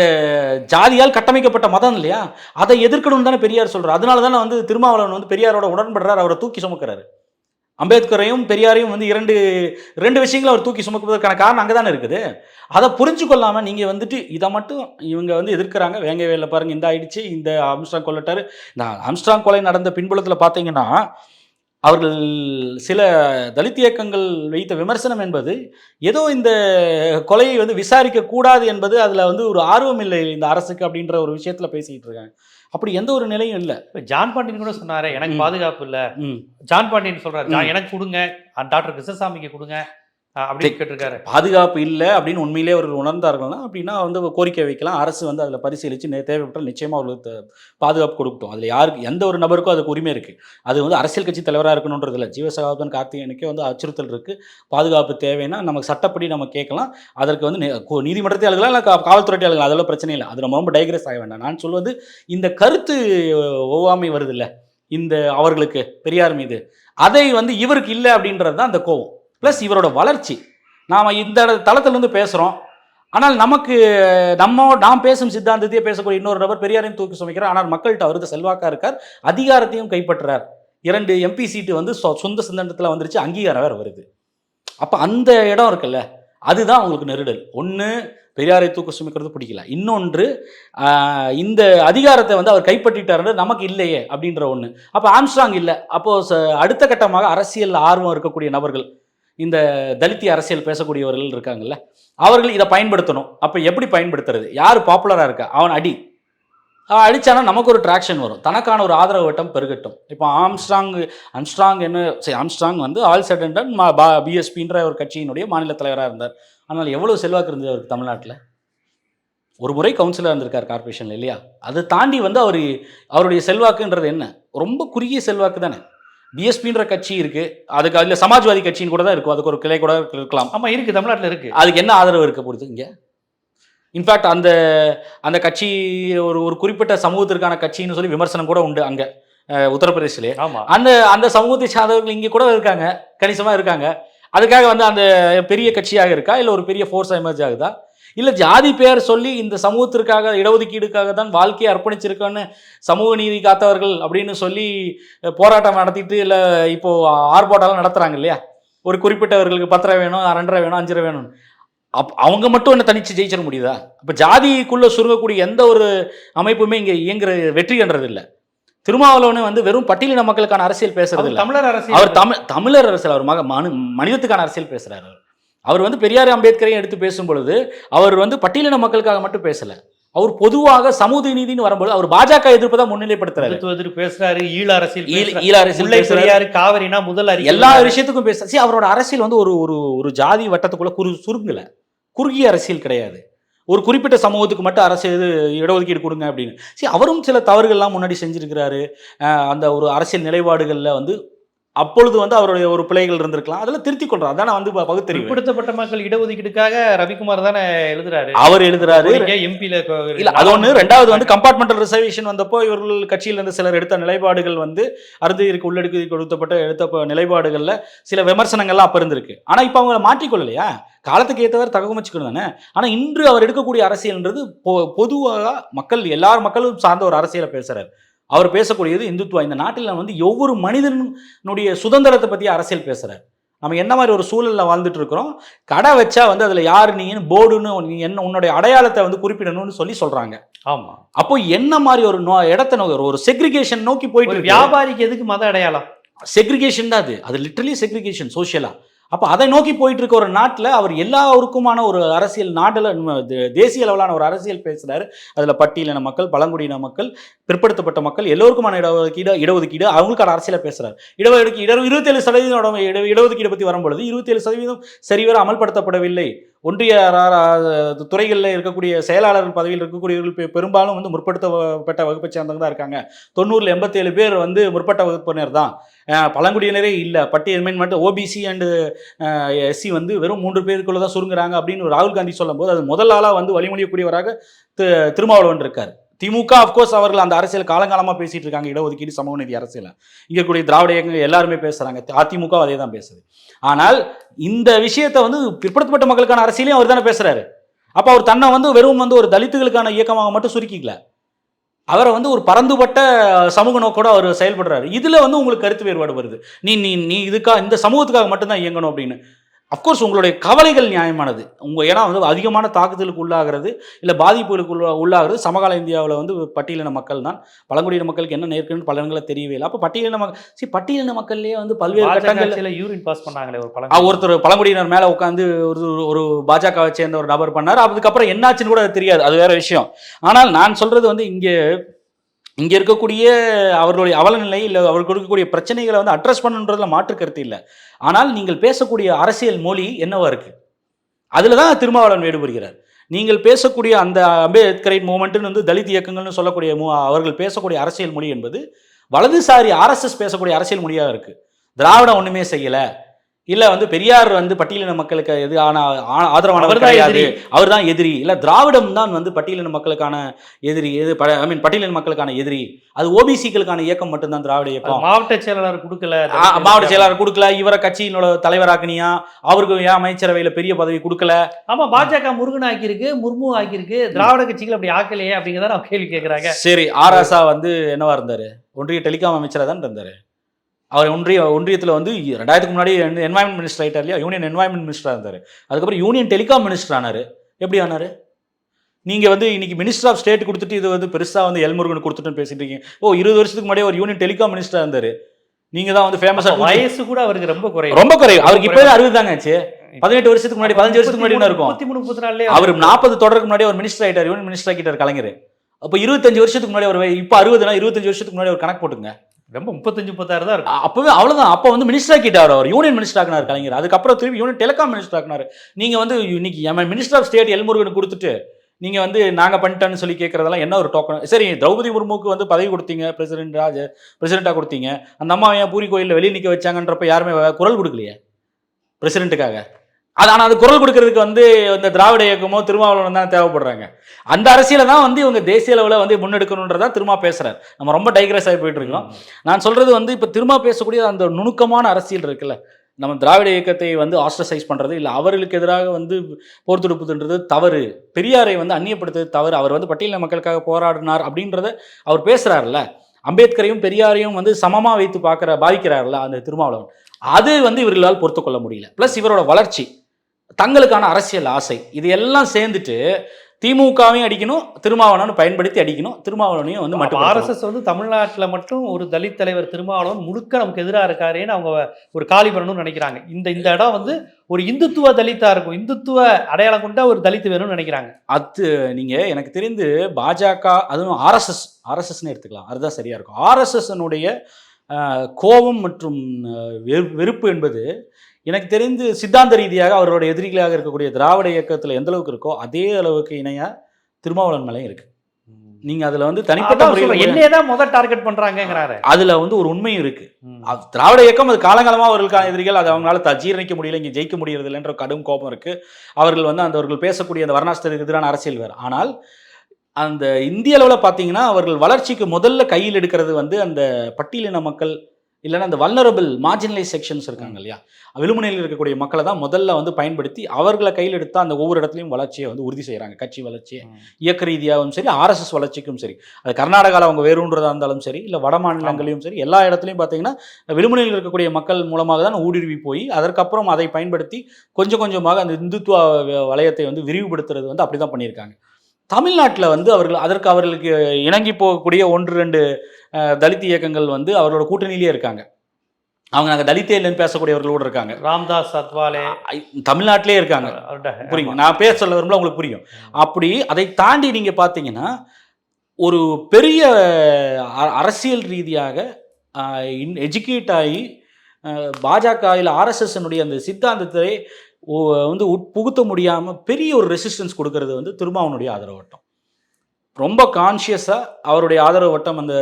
ஜாதியால் கட்டமைக்கப்பட்ட மதம் இல்லையா? அதை எதிர்க்கணும் தானே பெரியார் சொல்கிறார் அதனால தானே வந்து திருமாவளவன் வந்து பெரியாரோட உடன்படுறார் அவரை தூக்கி சுமக்கிறாரு. அம்பேத்கரையும் பெரியாரையும் வந்து இரண்டு ரெண்டு விஷயங்களை அவர் தூக்கி சுமக்குவதற்கான காரணம் அங்கே தானே இருக்குது. அதை புரிஞ்சு கொள்ளாமல் நீங்கள் வந்துட்டு இதை மட்டும் இவங்க வந்து எதிர்க்கிறாங்க. வேங்க வேலை பாருங்க இந்த ஆயிடுச்சு இந்த ஆம்ஸ்ட்ராங் கொல்லட்டார். இந்த ஆம்ஸ்ட்ராங் கொலை நடந்த பின்புலத்தில் பார்த்தீங்கன்னா அவர்கள் சில தலித் இயக்கங்கள் வைத்த விமர்சனம் என்பது ஏதோ இந்த கொலையை வந்து விசாரிக்க கூடாது என்பது அதில் வந்து ஒரு ஆர்வம் இல்லை இந்த அரசுக்கு அப்படின்ற ஒரு விஷயத்தில் பேசிக்கிட்டு இருக்காங்க. அப்படி எந்த ஒரு நிலையும் இல்லை. இப்ப ஜான் பாண்டியன் கூட சொன்னாரே எனக்கு. பாதுகாப்பு இல்ல. ஜான் பாண்டியன் சொல்றாரு "ஜா- ம். எனக்கு கொடுங்க. டாக்டர் கிருஷ்ணசாமிக்கு கொடுங்க. பாதுகாப்பு இல்லை அப்படின்னு உண்மையிலே அவர்கள் உணர்ந்தார்கள்னா அப்படின்னா வந்து கோரிக்கை வைக்கலாம். அரசு வந்து அதில் பரிசீலித்து தேவைப்பட்டால் நிச்சயமாக அவர்களுக்கு பாதுகாப்பு கொடுக்கட்டும். அதில் யாருக்கு எந்த ஒரு நபருக்கும் அதுக்கு உரிமை இருக்குது அது வந்து அரசியல் கட்சி தலைவராக இருக்கணுன்றது இல்லை ஜீவசகாபன் கார்த்திகேயனுக்கே வந்து அச்சுறுத்தல் இருக்குது பாதுகாப்பு தேவைன்னா நமக்கு சட்டப்படி நம்ம கேட்கலாம். அதற்கு வந்து நீதிமன்றத்தை அழுகலாம் இல்லை கா- காவல்துறை அழுகலாம் அதெல்லாம் பிரச்சனை இல்லை. அது நம்ம ரொம்ப டைக்ரெஸ் ஆக வேண்டாம். நான் சொல்வது இந்த கருத்து ஒவ்வாமை வருது இல்லை இந்த அவர்களுக்கு பெரியார் மீது அதை வந்து இவருக்கு இல்லை அப்படின்றது தான் அந்த கோவம். ப்ளஸ் இவரோட வளர்ச்சி. நாம் இந்த தளத்துலேருந்து பேசுகிறோம் ஆனால் நமக்கு நம்ம நாம் பேசும் சித்தாந்தத்தையே பேசக்கூடிய இன்னொரு நபர் பெரியாரையும் தூக்கி சுமைக்கிறார். ஆனால் மக்கள்கிட்ட அவருக்கு செல்வாக்கா இருக்கார். அதிகாரத்தையும் கைப்பற்றுறார். இரண்டு எம்பி சீட்டு வந்து சொ- சொந்த சிந்தனத்தில் வந்துருச்சு. அங்கீகாரம் வேறு வருது அப்போ அந்த இடம் இருக்குல்ல அதுதான் அவங்களுக்கு நெருடல். ஒன்று பெரியாரை தூக்க சுமைக்கிறது பிடிக்கல. இன்னொன்று இந்த அதிகாரத்தை வந்து அவர் கைப்பற்றிட்டாருன்றது நமக்கு இல்லையே அப்படின்ற ஒன்று அப்போ ஆம்ஸ்ட்ராங் இல்லை. அப்போது அடுத்த கட்டமாக அரசியல் ஆர்வம் இருக்கக்கூடிய நபர்கள் இந்த தலித்திய அரசியல் பேசக்கூடியவர்கள் இருக்காங்கல்ல அவர்கள் இதை பயன்படுத்தணும். அப்போ எப்படி பயன்படுத்துறது? யார் பாப்புலராக இருக்கா? அவன் அடி. அவன் அடித்தானா நமக்கு ஒரு ட்ராக்ஷன் வரும். தனக்கான ஒரு ஆதரவு வட்டம் பெருகட்டும். இப்போ ஆம்ஸ்ட்ராங் ஆம்ஸ்ட்ராங் என்ன சரி ஆம்ஸ்ட்ராங் வந்து ஆல் செட்டன்டன் பிஎஸ்பின்ற ஒரு கட்சியினுடைய மாநில தலைவராக இருந்தார். ஆனால் எவ்வளோ செல்வாக்கு இருந்தது அவருக்கு தமிழ்நாட்டில்? ஒரு முறை கவுன்சிலர் இருந்திருக்கார் கார்பரேஷனில் இல்லையா? அதை தாண்டி வந்து அவர் அவருடைய செல்வாக்குன்றது என்ன? ரொம்ப குறுகிய செல்வாக்கு தானே. பிஎஸ்பின்ற கட்சி இருக்கு. அதுக்கு அதில் சமாஜ்வாதி கட்சின்னு கூட தான் இருக்கும். அதுக்கு ஒரு கிளை கூட இருக்கலாம். ஆமா இருக்கு. தமிழ்நாட்டுல இருக்கு. அதுக்கு என்ன ஆதரவு இருக்க போகுது இங்கே? இன்ஃபேக்ட் அந்த அந்த கட்சி ஒரு ஒரு குறிப்பிட்ட சமூகத்திற்கான கட்சின்னு சொல்லி விமர்சனம் கூட உண்டு அங்கே உத்தரப்பிரதேசிலே. ஆமா. அந்த அந்த சமூகத்தை சார்ந்தவர்கள் இங்கே கூட இருக்காங்க. கணிசமாக இருக்காங்க. அதுக்காக வந்து அந்த பெரிய கட்சியாக இருக்கா? இல்லை ஒரு பெரிய ஃபோர்ஸ் எமர்ஜ் ஆகுதா? இல்லை ஜாதி பெயர் சொல்லி இந்த சமூகத்திற்காக இடஒதுக்கீடுக்காக தான் வாழ்க்கையை அர்ப்பணிச்சிருக்கோன்னு சமூக நீதி காத்தவர்கள் அப்படின்னு சொல்லி போராட்டம் நடத்திட்டு இல்லை இப்போ ஆர்ப்பாட்டம்லாம் நடத்துறாங்க இல்லையா? ஒரு குறிப்பிட்டவர்களுக்கு பத்து ரூபா வேணும் ரெண்டரை வேணும் அஞ்சு ரூபா வேணும் அப் அவங்க மட்டும் என்ன தனிச்சு ஜெயிச்சிட முடியுதா? அப்போ ஜாதிக்குள்ள சுருங்கக்கூடிய எந்த ஒரு அமைப்புமே இங்கே இயங்குற வெற்றின்றது இல்லை திருமாவளவன் வந்து வெறும் பட்டியலின மக்களுக்கான அரசியல் பேசுறது இல்லை தமிழர் அரசியல். அவர் தமிழ் தமிழர் அரசியல் அவர் மக மனு மனிதத்துக்கான அரசியல் பேசுறாரு அவர். அவர் வந்து பெரியார் அம்பேத்கரையும் எடுத்து பேசும் பொழுது அவர் வந்து பட்டியலின மக்களுக்காக மட்டும் பேசல. அவர் பொதுவாக சமூக நீதினு வரும்போது அவர் பாஜக எதிர்ப்பு தான் முன்னிலைப்படுத்துறாரு. பேசுறாரு ஈழ அரசியல் ஈழ பேசுறாரு. அரசியல் பேசுறாரு. பெரியாறு காவிரினா முதல் எல்லா. விஷயத்துக்கும் பேச see, அவரோட அரசியல் வந்து ஒரு ஒரு ஒரு ஜாதி வட்டத்துக்குள்ள குறு சுருங்கல. குறுகிய அரசியல் கிடையாது. ஒரு குறிப்பிட்ட சமூகத்துக்கு மட்டும் அரசு இது இடஒதுக்கீடு கொடுங்க அப்படின்னு. சரி அவரும் சில தவறுகள்லாம் முன்னாடி செஞ்சிருக்கிறாரு. அந்த ஒரு அரசியல் நிலைப்பாடுகளில் வந்து அப்பொழுது வந்து அவருடைய ஒரு பிழைகள் இருந்திருக்கலாம். அதெல்லாம் திருத்திக் கொள்றாரு. அதான வந்து பகுத்தறிவு. பிற்படுத்தப்பட்ட மக்கள் இடஒதுக்கீடுக்காக ரவிக்குமார் தானே எழுதுறாரு. அவர் எழுதுறாரு. எம்பியில இல்ல அது ஒண்ணு. ரெண்டாவது வந்து கம்பார்ட்மெண்டல் ரிசர்வேஷன் வந்தப்போ இவர்கள் கட்சியில இருந்து சிலர் எடுத்த நிலைப்பாடுகள் வந்து அறுதியிற்கு உள்ளடுக்கி கொடுத்தப்பட்ட எடுத்த நிலைப்பாடுகள்ல சில விமர்சனங்கள்லாம் அப்ப இருந்திருக்கு. ஆனா இப்ப அவங்க மாற்றிக்கொள்ளலையா? காலத்துக்கு ஏற்றவர் தகவமைச்சுக்கணும் தானே? ஆனா இன்று அவர் எடுக்கக்கூடிய அரசியல்ன்றது பொதுவாக மக்கள் எல்லார் மக்களும் சார்ந்த ஒரு அரசியலை பேசுறாரு. அவர் பேசக்கூடியது இந்துத்துவா இந்த நாட்டில் வந்து ஒவ்வொரு மனிதனுடைய சுதந்திரத்தை பத்தி அரசியல் பேசுறாரு. நம்ம என்ன மாதிரி ஒரு சூழல்ல வாழ்ந்துட்டு இருக்கிறோம்? கடை வச்சா வந்து அதுல யாரு நீங்க போர்டுன்னு நீ என்ன உன்னுடைய அடையாளத்தை வந்து குறிப்பிடணும்னு சொல்லி சொல்றாங்க. ஆமா. அப்போ என்ன மாதிரி ஒரு நோ இடத்த நோக்கி ஒரு செக்ரிகேஷன் நோக்கி போயிட்டு வியாபாரிக்கு எதுக்கு மத அடையாளம்? செக்ரிகேஷன் தான் அது. அது லிட்டரலி செக்ரிகேஷன் சோஷியலா அப்போ அதை நோக்கி போயிட்டு இருக்க ஒரு நாட்டில் அவர் எல்லாருக்குமான ஒரு அரசியல் நாட்டில் தேசிய அளவிலான ஒரு அரசியல் பேசுகிறாரு அதில் பட்டியலின மக்கள் பழங்குடியின மக்கள் பிற்படுத்தப்பட்ட மக்கள் எல்லோருக்குமான இடஒதுக்கீடு இடஒதுக்கீடு அவங்களுக்கான அரசியலை பேசுகிறார் இடஒதுக்கீடு இருபத்தேழு சதவீதம் இட இடஒதுக்கீடு பற்றி வரும்பொழுது இருபத்தேழு சதவீதம் சரிவர அமல்படுத்தப்படவில்லை. ஒன்றிய துறைகளில் இருக்கக்கூடிய செயலாளர் பதவியில் இருக்கக்கூடியவர்கள் பெரும்பாலும் வந்து முற்படுத்தப்பட்ட வகுப்பை சேர்ந்தவங்க தான் இருக்காங்க. தொண்ணூறில் எண்பத்தேழு பேர் வந்து முற்பட்ட வகுப்பினர் தான். பழங்குடியினரே இல்லை. பட்டியல் மட்டும் ஓபிசி அண்டு எஸ்சி வந்து வெறும் மூன்று பேருக்குள்ளே தான் சுருங்குறாங்க அப்படின்னு ராகுல் காந்தி சொல்லும்போது அது முதல் ஆளாக வந்து வழிமொழியக்கூடியவராக தி- திருமாவளவன் இருக்கார். திமுக அஃப்கோர்ஸ் அவர்கள் அந்த அரசியல் காலங்காலமாக பேசிட்டு இருக்காங்க இடஒதுக்கீடு சமூக நீதி அரசியல். இங்கே கூடிய திராவிட இயக்கங்கள் எல்லாருமே பேசுறாங்க. அதிமுக அதே தான் பேசுது. ஆனால் இந்த விஷயத்தை வந்து பிற்படுத்தப்பட்ட மக்களுக்கான அரசியலையும் அவர் தானே பேசுறாரு. அப்போ அவர் தன்னை வந்து வெறும் வந்து ஒரு தலித்துகளுக்கான இயக்கமாக மட்டும் சுருக்கிக்கல. அவரை வந்து ஒரு பரந்துபட்ட சமூக நோக்கோட அவர் செயல்படுறாரு. இதில் வந்து உங்களுக்கு கருத்து வேறுபாடு வருது. நீ நீ நீ இதுக்காக இந்த சமூகத்துக்காக மட்டும்தான் இயங்கணும் அப்படின்னு. அஃப்கோர்ஸ் உங்களுடைய கவலைகள் நியாயமானது. உங்க ஏன்னா வந்து அதிகமான தாக்குதலுக்கு உள்ளாகிறது இல்லை பாதிப்புகளுக்கு உள்ள உள்ளாகிறது. சமகால இந்தியாவில் வந்து பட்டியலின மக்கள் தான் பழங்குடியின மக்களுக்கு என்ன நேர்க்குன்னு பல இடங்களில் தெரியவே இல்லை. அப்போ பட்டியலின மக்கள் சரி பட்டியலின மக்கள்லேயே வந்து பல்வேறு கட்டங்கள் பாஜக யூரின் பாஸ் பண்ணாங்களே ஒரு பழம் ஒருத்தர் பழங்குடியினர் மேல உட்காந்து ஒரு ஒரு பாஜகவை சேர்ந்த ஒரு நபர் பண்ணார். அதுக்கப்புறம் என்னாச்சுன்னு கூட அது தெரியாது. அது வேற விஷயம். ஆனால் நான் சொல்றது வந்து இங்க இங்கே இருக்கக்கூடிய அவர்களுடைய அவலநிலை இல்லை அவருக்கு இருக்கக்கூடிய பிரச்சனைகளை வந்து அட்ரஸ் பண்ணுன்றதுல மாற்று கருத்து இல்லை. ஆனால் நீங்கள் பேசக்கூடிய அரசியல் மொழி என்னவா இருக்கு? அதில் தான் திருமாவளவன் வேடுபடுகிறார் நீங்கள் பேசக்கூடிய அந்த அம்பேத்கரை மூமெண்ட்டுன்னு வந்து தலித் இயக்கங்கள்னு சொல்லக்கூடிய மூ- அவர்கள் பேசக்கூடிய அரசியல் மொழி என்பது வலதுசாரி ஆர்எஸ்எஸ் பேசக்கூடிய அரசியல் மொழியாக இருக்குது திராவிடம் ஒன்றுமே செய்யலை. இல்ல வந்து பெரியார் வந்து பட்டியலின மக்களுக்கு எது ஆன ஆதரவானவர் அவர்தான் கிடையாது. எதிரி. அவர் தான் எதிரி. இல்ல திராவிடம் தான் வந்து பட்டியலின மக்களுக்கான எதிரி. எது ஐ மீன் பட்டியலின மக்களுக்கான எதிரி. அது ஓபிசிகளுக்கான இயக்கம் மட்டும்தான் திராவிட இயக்கம். மாவட்ட செயலாளர் கொடுக்கல. மாவட்ட செயலாளர் கொடுக்கல. இவரை கட்சியினோட தலைவராக்குனியா அவருக்கு ஏன் அமைச்சரவையில பெரிய பதவி கொடுக்கல? ஆமா பாஜக முருகன் ஆக்கியிருக்கு முர்மு ஆக்கியிருக்கு. திராவிட கட்சிகள் அப்படி ஆக்கலையே அப்படிங்கிறத கேள்வி கேட்கறாங்க சரி ஆராசா வந்து என்னவா இருந்தாரு? ஒன்றிய டெலிகாம் அமைச்சரா தான் இருந்தாரு. அவர் ஒன்றிய ஒன்றியத்தில் வந்து ரெண்டாயிரத்துக்கு முன்னாடி என்வாயன்மெண்ட் மினிஸ்டர் ஆயிட்டார் இல்லையா? யூனியன் என்வாயன்மெண்ட் மினிஸ்டராக இருந்தார். அதுக்கப்புறம் யூனியன் டெலிகாம் மினிஸ்டர் ஆனார். எப்படி ஆனார்? நீங்கள் வந்து இன்னைக்கு மினிஸ்டர் ஆஃப் ஸ்டேட் கொடுத்துட்டு இது வந்து பெருசாக வந்து எல்முருகன் கொடுத்துட்டுன்னு பேசிட்டு இருக்கீங்க. ஓ இருபது வருஷத்துக்கு முன்னாடி ஒரு யூனியன் டெலிகாம் மினிஸ்டராக இருந்தார். நீங்கள் தான் வந்து அப்ப ஃபேமஸாக வயசு கூட அவருக்கு ரொம்ப குறைவு. ரொம்ப குறைவு. அவருக்கு இப்போ அறுபது தாங்க ஆச்சு. பதினெட்டு வருஷத்துக்கு முன்னாடி பதினஞ்சு வருஷத்துக்கு முன்னாடி இருக்கும்? மூணு முப்பத்தி அவர் நாற்பது தொடருக்கு முன்னாடி அவர் மினிஸ்டர் ஆயிட்டார். யூனியன் மினிஸ்டர் ஆகிட்டார் கலைஞர். அப்போ இருபத்தஞ்சு வருஷத்துக்கு முன்னாடி அவர் இப்போ அறுபதுனா இருபத்தஞ்சு வருஷத்துக்கு முன்னாடி ஒரு கணக்கு போட்டுங்க ரொம்ப முப்பத்தஞ்சு முப்பத்தாறு தான் இருக்கும். அப்பவே அவ்வளவுதான். அப்போ வந்து மினிஸ்டர் ஆக்கிட்டார் அவர். யூனியன் மினிஸ்டர் ஆகினார் கலைஞர். அதுக்கப்புறம் திருப்பி யூனியன் டெலிகாம் மினிஸ்டர் ஆகினார் நீங்க வந்து இன்னைக்கு M minister of state L Murugan கொடுத்துட்டு நீங்க வந்து நாங்க பண்ணிட்டோன்னு சொல்லி கேட்கறதெல்லாம் என்ன ஒரு டோக்கன் சரி திரௌபதி முர்முக்கு வந்து பதவி கொடுத்தீங்க பிரசிடென்ட் ராஜ பிரசிடென்ட்டா கொடுத்தீங்க. அந்த அம்மா ஏன் பூரி கோயிலில் வெளியே நிக்க வச்சாங்கன்றப்ப யாருமே குரல் கொடுக்கலையே? பிரசிடென்ட்டுக்காக அது ஆனால் அது குரல் கொடுக்கறதுக்கு வந்து இந்த திராவிட இயக்கமோ திருமாவளவன் தான் தேவைப்படுறாங்க. அந்த அரசியலை தான் வந்து இவங்க தேசிய அளவில் வந்து முன்னெடுக்கணுன்றதான் திரும்ப பேசுறாரு. நம்ம ரொம்ப டைக்ரஸ் ஆகி போயிட்டு இருக்கோம். நான் சொல்றது வந்து இப்போ திரும்ப பேசக்கூடிய அந்த நுணுக்கமான அரசியல் இருக்குல்ல. நம்ம திராவிட இயக்கத்தை வந்து ஆஸ்ட்ரசைஸ் பண்ணுறது இல்லை அவர்களுக்கு எதிராக வந்து போர் தொடுப்புதுன்றது தவறு. பெரியாரை வந்து அந்நியப்படுத்துறது தவறு. அவர் வந்து பட்டியலின மக்களுக்காக போராடினார் அப்படின்றத அவர் பேசுகிறார்ல அம்பேத்கரையும் பெரியாரையும் வந்து சமமாக வைத்து பார்க்குற பாதிக்கிறார்ல அந்த திருமாவளவன். அது வந்து இவர்களால் பொறுத்து கொள்ள முடியல. ப்ளஸ் இவரோட வளர்ச்சி தங்களுக்கான அரசியல் ஆசை இது எல்லாம் சேர்ந்துட்டு திமுகவையும் அடிக்கணும் திருமாவளவன் பயன்படுத்தி அடிக்கணும் திருமாவளவனையும் வந்து மட்டும் ஆர்எஸ்எஸ் வந்து தமிழ்நாட்டுல மட்டும் ஒரு தலித் தலைவர் திருமாவளவன் முழுக்க நமக்கு எதிராக இருக்காரேன்னு அவங்க ஒரு காலி பண்ணணும்னு நினைக்கிறாங்க. இந்த இந்த இடம் வந்து ஒரு இந்துத்துவ தலித்தா இருக்கும். இந்துத்துவ அடையாளம் கொண்ட ஒரு தலித் வேணும்னு நினைக்கிறாங்க. அது நீங்க எனக்கு தெரிந்து பாஜக அதுவும் ஆர்எஸ்எஸ் ஆர்எஸ்எஸ்னு எடுத்துக்கலாம். அதுதான் சரியா இருக்கும். ஆர்எஸ்எஸ்னுடைய கோபம் மற்றும் வெறுப்பு என்பது எனக்கு தெரிந்து சித்தாந்த ரீதியாக அவரோட எதிரிகளாக இருக்கக்கூடிய திராவிட இயக்கத்துல எந்த அளவுக்கு இருக்கோ அதே அளவுக்கு இணையா திருமாவளவன் மேலையும் இருக்கு நீங்க அதுல வந்து தனிப்பட்ட முறையில் சொல்றேன், என்னையே தான் முதல் டார்கெட் பண்றாங்கிறாரு அதுல வந்து ஒரு உண்மையும் இருக்கு. திராவிட இயக்கம் அது காலங்காலமா அவர்களுக்கான எதிரிகள் அதை அவங்களால ஜீரணிக்க முடியல இங்கே ஜெயிக்க முடியறது இல்லைன்ற கடும் கோபம் இருக்கு. அவர்கள் வந்து அந்த அவர்கள் பேசக்கூடிய அந்த வர்ணாசிரத்துக்கு எதிரான அரசியல் வேறு. ஆனால் அந்த இந்திய அளவில் பார்த்தீங்கன்னா அவர்கள் வளர்ச்சிக்கு முதல்ல கையில் எடுக்கிறது வந்து அந்த பட்டியலின மக்கள் இல்லைன்னா அந்த வல்னரபிள் மார்ஜினலைஸ் செக்ஷன்ஸ் இருக்காங்க இல்லையா? விழுமுனையில் இருக்கக்கூடிய மக்களை தான் முதல்ல வந்து பயன்படுத்தி அவர்களை கையில் எடுத்தா அந்த ஒவ்வொரு இடத்துலையும் வளர்ச்சியை வந்து உறுதி செய்கிறாங்க கட்சி வளர்ச்சியை இயக்க ரீதியாகவும் சரி ஆர்எஸ்எஸ் வளர்ச்சிக்கும் சரி. அது கர்நாடகாவில் அவங்க வேறுன்றதா இருந்தாலும் சரி இல்லை வட மாநிலங்களையும் சரி எல்லா இடத்துலையும் பார்த்தீங்கன்னா விழுமுனையில் இருக்கக்கூடிய மக்கள் மூலமாக தான் ஊடுருவி போய் அதற்கப்புறம் அதை பயன்படுத்தி கொஞ்சம் கொஞ்சமாக அந்த இந்துத்துவ வலயத்தை வந்து விரிவுபடுத்துறது வந்து அப்படி தான் பண்ணியிருக்காங்க. தமிழ்நாட்டில் வந்து அவர்கள் அதற்கு அவர்களுக்கு இணங்கி போகக்கூடிய ஒன்று ரெண்டு தலித் இயக்கங்கள் வந்து அவரோட கூட்டணியிலேயே இருக்காங்க. அவங்க நாங்கள் தலித்தே இல்லைன்னு பேசக்கூடியவர்களோடு இருக்காங்க. ராம்தாஸ் அத்வாலே ஐ- தமிழ்நாட்டிலே இருக்காங்க. புரியுங்க? நான் பேர் சொல்ல விரும்பல உங்களுக்கு புரியும். அப்படி அதை தாண்டி நீங்க பார்த்தீங்கன்னா ஒரு பெரிய அரசியல் ரீதியாக எஜுகேட் ஆகி அஹ், பாஜக இல்லை ஆர்எஸ்எஸ்னுடைய அந்த சித்தாந்தத்தை வந்து உட்- புகுத்த முடியாமல் பெரிய ஒரு ரெசிஸ்டன்ஸ் கொடுக்கறது வந்து திருமாவனுடைய ஆதரவு வட்டம் ரொம்ப கான்ஷியஸாக அவருடைய ஆதரவு வட்டம் அந்த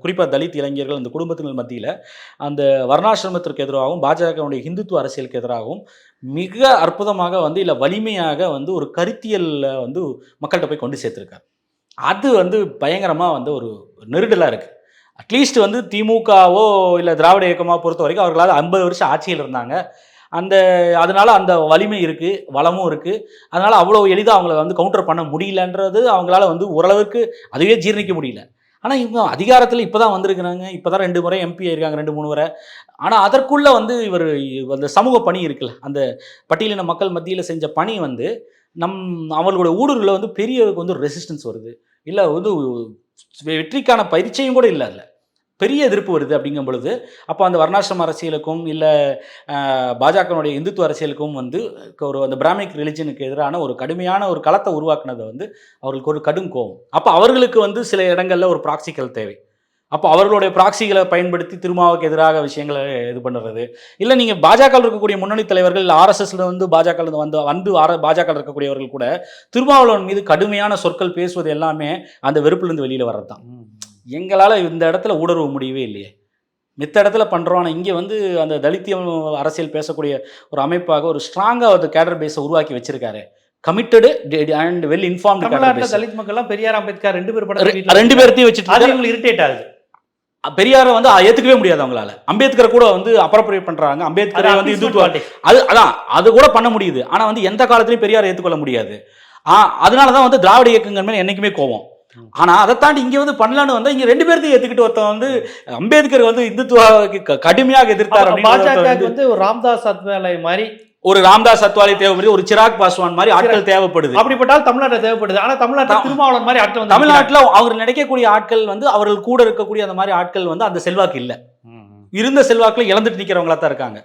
குறிப்பாக தலித் இளைஞர்கள் அந்த குடும்பத்தினர் மத்தியில் அந்த வர்ணாசிரமத்திற்கு எதிராகவும் பாஜகவுடைய ஹிந்துத்துவ அரசியலுக்கு எதிராகவும் மிக அற்புதமாக வந்து இல்லை வலிமையாக வந்து ஒரு கருத்தியலில் வந்து மக்கள்கிட்ட போய் கொண்டு சேர்த்துருக்கார். அது வந்து பயங்கரமாக வந்து ஒரு நெருடலாக இருக்குது அட்லீஸ்ட் வந்து திமுகவோ இல்லை திராவிட இயக்கமாக பொறுத்த வரைக்கும் அவர்களால் ஐம்பது வருஷம் ஆட்சியில் இருந்தாங்க. அந்த அதனால அந்த வலிமை இருக்குது வளமும் இருக்குது அதனால் அவ்வளோ எளிதாக அவங்கள வந்து கவுண்டர் பண்ண முடியலன்றது அவங்களால வந்து ஓரளவுக்கு அதுவே ஜீரணிக்க முடியல. ஆனால் இவங்க அதிகாரத்தில் இப்போ தான் வந்திருக்கிறாங்க. இப்போ தான் ரெண்டு முறை எம்பி ஆயிருக்காங்க ரெண்டு மூணு முறை. ஆனால் அதற்குள்ளே வந்து இவர் அந்த சமூக பணி இருக்குல்ல அந்த பட்டியலின மக்கள் மத்தியில் செஞ்ச பணி வந்து நம் அவங்களுடைய ஊடுருவில் வந்து பெரியவருக்கு வந்து ரெசிஸ்டன்ஸ் வருது. இல்லை வந்து வெற்றிக்கான பயிற்சியும் கூட இல்லை அதில். பெரிய எதிர்ப்பு வருது அப்படிங்கும் பொழுது அப்போ அந்த வர்ணாசிரம அரசியலுக்கும் இல்லை பாஜகனுடைய இந்துத்துவ அரசியலுக்கும் வந்து ஒரு அந்த பிராமிக் ரிலிஜனுக்கு எதிரான ஒரு கடுமையான ஒரு களத்தை உருவாக்குனதை வந்து அவர்களுக்கு ஒரு கடும் கோபம். அப்போ அவர்களுக்கு வந்து சில இடங்களில் ஒரு ப்ராக்சிக்கல் தேவை. அப்போ அவர்களுடைய ப்ராக்சிகளை பயன்படுத்தி திருமாவுக்கு எதிராக விஷயங்களை இது பண்ணுறது. இல்லை நீங்கள் பாஜக இருக்கக்கூடிய முன்னணி தலைவர்கள் இல்லை ஆர்எஸ்எஸ்ல வந்து பாஜக வந்து வந்து ஆர பாஜக இருக்கக்கூடியவர்கள் கூட திருமாவளவன் மீது கடுமையான சொற்கள் பேசுவது எல்லாமே அந்த வெறுப்புலேருந்து வெளியில் வர்றது தான் எங்களால் இந்த இடத்துல ஊடுருவ முடியவே இல்லையே. மித்த இடத்துல பண்ணுறோம் ஆனால் இங்கே வந்து அந்த தலித்தியம் அரசியல் பேசக்கூடிய ஒரு அமைப்பாக ஒரு ஸ்ட்ராங்காக ஒரு கேடர் பேஸை உருவாக்கி வச்சிருக்காரு. Committed and well base Dalit மக்கள்லாம் பெரியார் அம்பேத்கர் ரெண்டு பேர் படம் ரெண்டு பேர்த்தையும் வச்சுட்டு இரிட்டேட் ஆகுது. பெரியாரை வந்து ஏற்றுக்கவே முடியாது அவங்களால. அம்பேத்கரை கூட வந்து அப்ரோப்ரியேட் பண்றாங்க. அம்பேத்கரை வந்து இந்துத்துவ அது அதான் அது கூட பண்ண முடியுது. ஆனா வந்து எந்த காலத்திலயும் பெரியாரை ஏற்றுக்கொள்ள முடியாது. ஆ அதனால தான் வந்து திராவிட இயக்கங்கள் மேல என்னைக்குமே கோவம். ம். ஆனா அதை தாண்டி இங்க வந்து பண்ணலான்னு வந்தா இங்க ரெண்டு பேர்த்தையும் ஏத்துக்கிட்டு ஒருத்தன் வந்து அம்பேத்கர் வந்து இந்துத்துவாவுக்கு கடுமையாக எதிர்த்தார் பாஜக வந்து ஒரு ராம்தாஸ் அத்வாலை மாதிரி ஒரு ராம்தாஸ் அத்வாலி தேவைப்படுது ஒரு சிராக் பாஸ்வான் மாதிரி ஆட்கள் தேவைப்படுது. அப்படிப்பட்டால் தமிழ்நாட்டுல தேவைப்படுது. ஆனா தமிழ்நாட்டுல தம்- திருமாவளவன் மாதிரி ஆட்கள் வந்து தமிழ்நாட்டுல அவர் நினைக்கக்கூடிய ஆட்கள் வந்து அவர்கள் கூட இருக்கக்கூடிய அந்த மாதிரி ஆட்கள் வந்து அந்த செல்வாக்கு இல்ல. இருந்த செல்வாக்குல இழந்துட்டு நிக்கிறவங்களா தான் இருக்காங்க.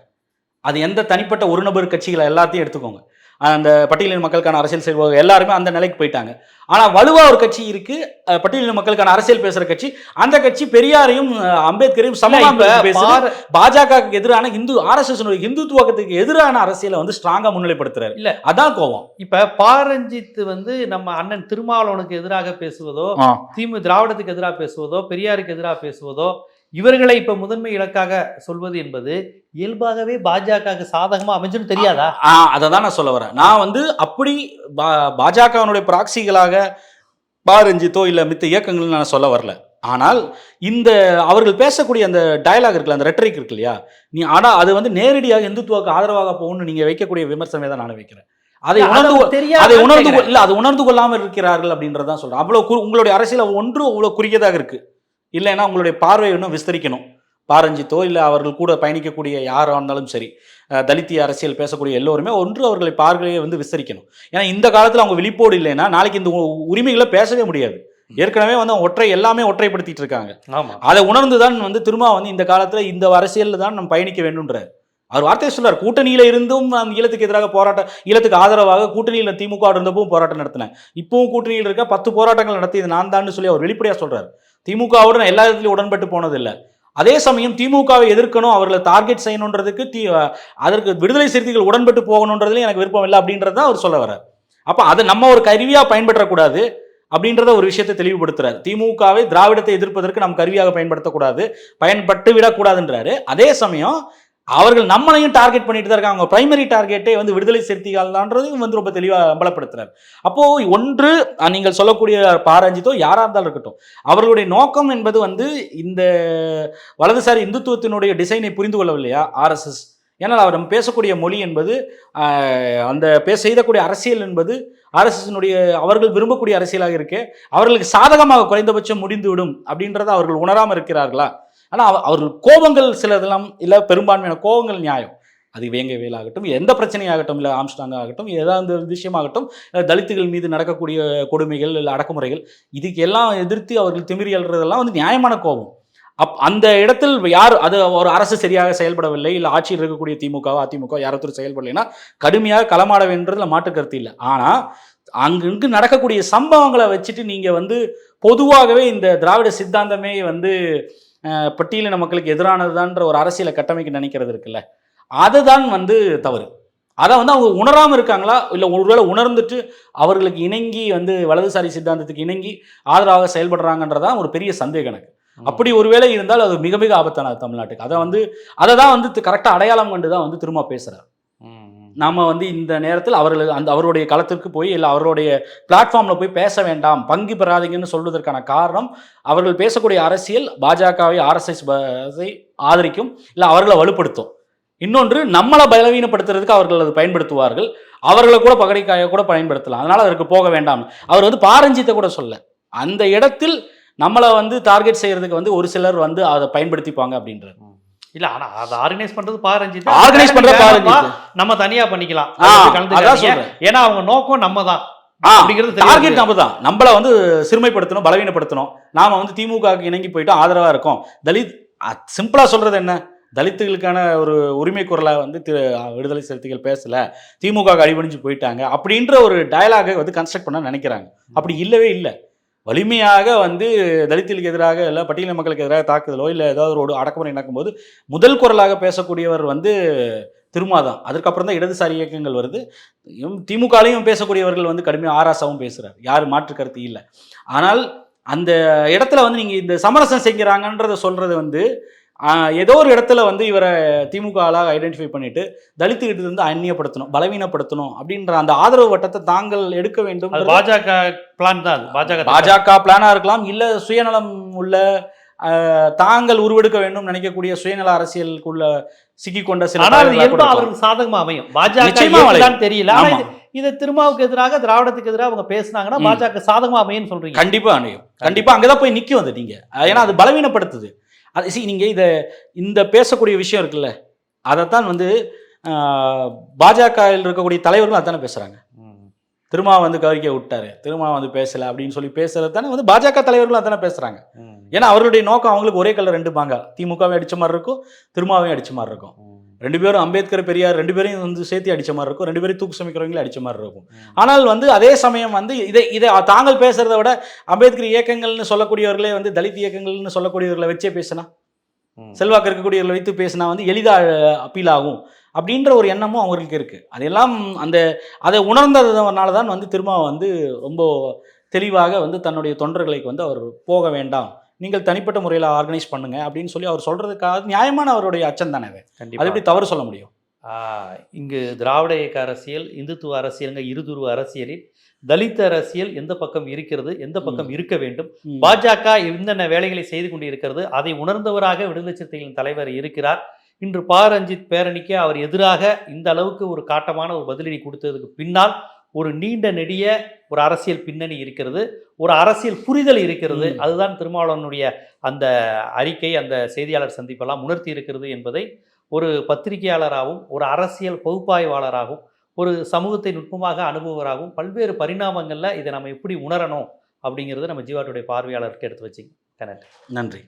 அது எந்த தனிப்பட்ட ஒரு நபர் கட்சிகளை எல்லாத்தையும் எடுத்துக்கோங்க. அந்த பட்டியலின மக்களுக்கான அரசியல் செல்வாக்கு எல்லாருமே அந்த நிலைக்கு போயிட்டாங்க. ஆனா வலுவா ஒரு கட்சி இருக்கு. பட்டியலின மக்களுக்கான அரசியல் பேசுற கட்சி. அந்த கட்சி பெரியாரையும் அம்பேத்கரையும் இல்ல, சமமா இப்ப பேசுது. பார- பாஜகவுக்கு எதிரான இந்து ஆர்எஸ்எஸ் இந்துத்துவத்துக்கு எதிரான அரசியலை வந்து ஸ்ட்ராங்கா முன்னிலைப்படுத்துறாரு. இல்ல. அதான் கோவம். இப்ப பாரஞ்சித் வந்து நம்ம அண்ணன் திருமாவளவனுக்கு எதிராக பேசுவதோ திமு திராவிடத்துக்கு எதிராக பேசுவதோ பெரியாருக்கு எதிராக பேசுவதோ இவர்களை இப்ப முதன்மை இலக்காக சொல்வது என்பது இயல்பாகவே பாஜக சாதகமா அமைஞ்சுன்னு தெரியாதா? அதை தான் நான் சொல்ல வரேன். நான் வந்து அப்படி பா- பாஜகவினுடைய ப்ராக்சிகளாக பா ரஞ்சித்தோ இல்லை மித்த இயக்கங்கள் நான் சொல்ல வரல. ஆனால் இந்த அவர்கள் பேசக்கூடிய அந்த டயலாக் இருக்குல்ல அந்த ரெட்டரிக் இருக்கு இல்லையா? நீ ஆனால் அது வந்து நேரடியாக இந்துத்துவாக்கு ஆதரவாக போகணும்னு நீங்கள் வைக்கக்கூடிய விமர்சனமே தான் நான் வைக்கிறேன். அதை உணர்ந்து தெரியாது அதை உணர்ந்து இல்ல அது உணர்ந்து கொள்ளாமல் இருக்கிறார்கள் அப்படின்றதான் சொல்றேன். அவ்வளவு கு- உங்களுடைய அரசியல் ஒன்று அவ்வளவு குறுகியதாக இருக்கு. இல்லைன்னா உங்களுடைய பார்வை இன்னும் விஸ்தரிக்கணும். பாரஞ்சித்தோ இல்லை அவர்கள் கூட பயணிக்கக்கூடிய யாராக இருந்தாலும் சரி தலித்திய அரசியல் பேசக்கூடிய எல்லோருமே ஒன்று அவர்களை பார்வையை வந்து விஸ்தரிக்கணும். ஏன்னா இந்த காலத்தில் அவங்க விழிப்போடு இல்லைன்னா நாளைக்கு இந்த உரிமைகளை பேசவே முடியாது. ஏற்கனவே வந்து ஒற்றை எல்லாமே ஒற்றைப்படுத்திட்டு இருக்காங்க. ஆமா. அதை உணர்ந்து தான் வந்து திரும்ப வந்து இந்த காலத்தில் இந்த அரசியலில் தான் நம்ம பயணிக்க வேண்டும்ன்றார். அவர் வார்த்தையை சொல்றார். கூட்டணியில இருந்தும் நான் ஈழத்துக்கு எதிராக போராட்டம் ஈழத்துக்கு ஆதரவாக கூட்டணியில் திமுக இருந்தப்பவும் போராட்டம் நடத்தினேன். இப்பவும் கூட்டணியில் இருக்க பத்து போராட்டங்கள் நடத்தியது நான் தான் சொல்லி அவர் வெளிப்படையா சொல்றாரு. திமுகவோட எல்லா இடத்துலையும் உடன்பட்டு போனதில்லை. அதே சமயம் திமுகவை எதிர்க்கணும் அவர்களை டார்கெட் செய்யணுன்றதுக்கு தி அதற்கு விடுதலை சிறுத்தைகள் உடன்பட்டு போகணுன்றதுல எனக்கு விருப்பம் இல்லை அப்படின்றது தான் அவர் சொல்ல வர்றார். அப்போ அதை நம்ம ஒரு கருவியாக பயன்படுத்தக்கூடாது அப்படின்றத ஒரு விஷயத்தை தெளிவுபடுத்துறாரு. திமுகவை திராவிடத்தை எதிர்ப்பதற்கு நாம் கருவியாக பயன்படுத்தக்கூடாது பயன்பட்டு விடக்கூடாதுன்றாரு. அதே சமயம் அவர்கள் நம்மளையும் டார்கெட் பண்ணிட்டு தான் இருக்காங்க. பிரைமரி டார்கெட்டே வந்து விடுதலை சிறுத்தைகள்லான்றதையும் வந்து ரொம்ப தெளிவாக அம்பலப்படுத்துறாரு. அப்போ ஒன்று நீங்கள் சொல்லக்கூடிய பாரஞ்சித்தோ யாராக இருந்தாலும் இருக்கட்டும். அவர்களுடைய நோக்கம் என்பது வந்து இந்த வலதுசாரி இந்துத்துவத்தினுடைய டிசைனை புரிந்து கொள்ளவில்லையா? ஆர்எஸ்எஸ் ஏன்னால் அவர் நம்ம பேசக்கூடிய மொழி என்பது அந்த பேச செய்தக்கூடிய அரசியல் என்பது ஆர்எஸ்எஸ்னுடைய அவர்கள் விரும்பக்கூடிய அரசியலாக இருக்கு அவர்களுக்கு சாதகமாக குறைந்தபட்சம் முடிந்துவிடும் அப்படின்றத அவர்கள் உணராமல் இருக்கிறார்களா? ஆனால் அவ- அவர்கள் கோபங்கள் சிலதெல்லாம் இல்லை பெரும்பான்மையான கோபங்கள் நியாயம். அது வேங்க வேலாகட்டும் எந்த பிரச்சனையாகட்டும் இல்லை ஆம்ஸ்டாங் ஆகட்டும் ஏதாவது விஷயமாகட்டும் தலித்துகள் மீது நடக்கக்கூடிய கொடுமைகள் இல்லை அடக்குமுறைகள் இதுக்கு எல்லாம் எதிர்த்து அவர்கள் திமிரி அல்றதெல்லாம் வந்து நியாயமான கோபம். அப் அந்த இடத்தில் யார் அது ஒரு அரசு சரியாக செயல்படவில்லை இல்லை ஆட்சியில் இருக்கக்கூடிய திமுக அதிமுக யாரத்தூர் செயல்படலைன்னா கடுமையாக களமாட வேண்டதில் மாற்று கருத்து இல்லை. ஆனால் அங்கு இங்கு நடக்கக்கூடிய சம்பவங்களை வச்சுட்டு நீங்கள் வந்து பொதுவாகவே இந்த திராவிட சித்தாந்தமே வந்து பட்டியலின மக்களுக்கு எதிரானதுதான்ற ஒரு அரசியலை கட்டமைக்க நினைக்கிறது இருக்குல்ல. அதுதான் வந்து தவறு. அதை வந்து அவங்க உணராம இருக்காங்களா? இல்லை ஒருவேளை உணர்ந்துட்டு அவர்களுக்கு இணங்கி வந்து வலதுசாரி சித்தாந்தத்துக்கு இணங்கி ஆதரவாக செயல்படுறாங்கன்றதான் ஒரு பெரிய சந்தேகம் எனக்கு அப்படி ஒருவேளை இருந்தால் அது மிக மிக ஆபத்தானது தமிழ்நாட்டுக்கு. அதை வந்து அதை தான் வந்து கரெக்டாக அடையாளம் கண்டு தான் வந்து திரும்ப ம். நாம வந்து இந்த நேரத்தில் அவர்கள் அந்த அவருடைய களத்திற்கு போய் இல்லை அவருடைய பிளாட்ஃபார்மில் போய் பேச வேண்டாம் பங்கு பெறாதீங்கன்னு சொல்வதற்கான காரணம் அவர்கள் பேசக்கூடிய அரசியல் பாஜகவை ஆர்எஸ்எஸ் ஆதரிக்கும் இல்லை அவர்களை வலுப்படுத்தும். இன்னொன்று நம்மளை பலவீனப்படுத்துறதுக்கு அவர்கள் அது பயன்படுத்துவார்கள். அவர்களை கூட பகடைக்காய கூட பயன்படுத்தலாம். அதனால அதற்கு போக வேண்டாம். அவர் வந்து பாரஞ்சித்தை கூட சொல்ல. அந்த இடத்தில் நம்மளை வந்து டார்கெட் செய்யறதுக்கு வந்து ஒரு சிலர் வந்து அதை பயன்படுத்திப்பாங்க அப்படின்றது இல்ல ஆனா அதை ஆர்கனைஸ் பண்றது பாரஞ்சித் ஆர்கனைஸ் பண்ற வேணாம்ப்பா, பாரஞ்சித் நம்ம தனியா பண்ணிக்கலாம். ஏன்னா அவங்க நோக்கம் நம்ம தான். டார்கெட் நம்ம தான். நம்மளை வந்து சிறுமைப்படுத்தணும் பலவீனப்படுத்தணும். நாம வந்து திமுகவுக்கு இணங்கி போயிட்டோம் ஆதரவா இருக்கோம். தலித் சிம்பிளா சொல்றது என்ன? தலித்துகளுக்கான ஒரு உரிமை குரலை வந்து திரு விடுதலை சிறுத்தைகள் பேசல. திமுக அடிபணிஞ்சு போயிட்டாங்க. அப்படின்ற ஒரு டயலாகை வந்து கன்ஸ்ட்ரக்ட் பண்ண நினைக்கிறாங்க. அப்படி இல்லவே இல்லை. வலிமையாக வந்து தலித்துகளுக்கு எதிராக இல்லை பட்டியல மக்களுக்கு எதிராக தாக்குதலோ இல்லை ஏதாவது ஒரு அடக்குமுறை நடக்கும்போது முதல் குரலாக பேசக்கூடியவர் வந்து திருமாதான். அதுக்கப்புறம் தான் இடதுசாரி இயக்கங்கள் வருது. திமுகலையும் பேசக்கூடியவர்கள் வந்து கடுமையாக ஆராசாவும் பேசுகிறார் யார் மாற்று கருத்து இல்லை. ஆனால் அந்த இடத்துல வந்து நீங்கள் இந்த சமரசம் செய்கிறாங்கன்றத சொல்கிறது வந்து ஏதோ ஒரு இடத்துல வந்து இவரை திமுக ஆளாக ஐடென்டிஃபை பண்ணிட்டு தலித்துக்கிட்ட இருந்து அந்நியப்படுத்தணும் பலவீனப்படுத்தணும் அப்படின்ற அந்த ஆதரவு வட்டத்தை தாங்கள் எடுக்க வேண்டும். பாஜக பிளான் தான் பாஜக பாஜக பிளானா இருக்கலாம் இல்ல சுயநலம் உள்ள தாங்கள் உருவெடுக்க வேண்டும் நினைக்கக்கூடிய சுயநல அரசியலுக்குள்ள சில கூட இயல்பா இருக்கலாம். அவருக்கு சாதகமா அமையும். பாஜக தெரியல. இது திருமாவுக்கு எதிராக திராவிடத்துக்கு எதிராக அவங்க பேசுனாங்கன்னா. பாஜக சாதகமா அமையும் சொல்றீங்க. கண்டிப்பா அணையும் கண்டிப்பா அங்கதான் போய் நிக்கும் அது நீங்க. ஏன்னா அது பலவீனப்படுத்துது. அது see நீங்க இத இந்த பேசக்கூடிய விஷயம் இருக்குல்ல அதைத்தான் வந்து பாஜக இருக்கக்கூடிய தலைவர்கள் அதானே பேசுறாங்க ம். திருமா வந்து கவரிக்க விட்டாரு திருமா வந்து பேசல அப்படின்னு சொல்லி பேசுறது தானே வந்து பாஜக தலைவர்களும் அதானே பேசுறாங்க ம். ஏன்னா அவர்களுடைய நோக்கம் அவங்களுக்கு ஒரே கலர் ரெண்டு பாங்க திமுகவையும் அடிச்ச மாதிரி இருக்கும் திருமாவையும் அடிச்ச மாதிரி இருக்கும். ரெண்டு பேரும் அம்பேத்கர் பெரியார் ரெண்டு பேரையும் வந்து சேர்த்து அடிச்ச மாதிரி இருக்கும் ரெண்டு பேரும் தூக்கு சமைக்கிறவங்களும் அடிச்ச மாதிரி இருக்கும். ஆனால் வந்து அதே சமயம் வந்து இதை இதை தாங்கள் பேசுறதை விட அம்பேத்கர் இயக்கங்கள்னு சொல்லக்கூடியவர்களே வந்து தலித் இயக்கங்கள்னு சொல்லக்கூடியவர்களை வச்சே பேசினா. செல்வாக்கு இருக்கக்கூடியவர்களை வைத்து பேசினா வந்து எளிதாக அப்பீல் ஆகும் அப்படின்ற ஒரு எண்ணமும் அவங்களுக்கு இருக்கு அதெல்லாம் அந்த அதை உணர்ந்ததுனால தான் வந்து திரும்ப வந்து ரொம்ப தெளிவாக வந்து தன்னுடைய தொண்டர்களுக்கு வந்து அவர் போக வேண்டாம் நீங்கள் தனிப்பட்ட முறையில் ஆர்கனைஸ் பண்ணுங்க அப்படின்னு சொல்லி அவர் சொல்றதுக்காக நியாயமான அவருடைய அச்சம் தானே அது? எப்படி தவறு சொல்ல முடியும்? இங்கு திராவிட இயக்க அரசியல் இந்துத்துவ அரசியல்ங்க இருதுருவ அரசியலில் தலித் அரசியல் எந்த பக்கம் இருக்கிறது எந்த பக்கம் இருக்க வேண்டும். பாஜக என்னென்ன வேலைகளை செய்து கொண்டு இருக்கிறது அதை உணர்ந்தவராக விடுதலை சிறுத்தைகளின் தலைவர் இருக்கிறார். இன்று ப. ரஞ்சித் பேரணிக்கு அவர் எதிராக இந்த அளவுக்கு ஒரு காட்டமான ஒரு பதிலடி கொடுத்ததுக்கு பின்னால் ஒரு நீண்ட நெடிய ஒரு அரசியல் பின்னணி இருக்கிறது ஒரு அரசியல் புரிதல் இருக்கிறது. அதுதான் திருமாவளவனுடைய அந்த அறிக்கை அந்த செய்தியாளர் சந்திப்பெல்லாம் உணர்த்தி இருக்கிறது என்பதை ஒரு பத்திரிகையாளராகவும் ஒரு அரசியல் பகுப்பாய்வாளராகவும் ஒரு சமூகத்தை நுட்பமாக அனுபவராகவும் பல்வேறு பரிணாமங்களில் இதை நம்ம எப்படி உணரணும் அப்படிங்கிறத நம்ம ஜீவாட்டுடைய பார்வையாளருக்கு எடுத்து வச்சிங்க நன்றி.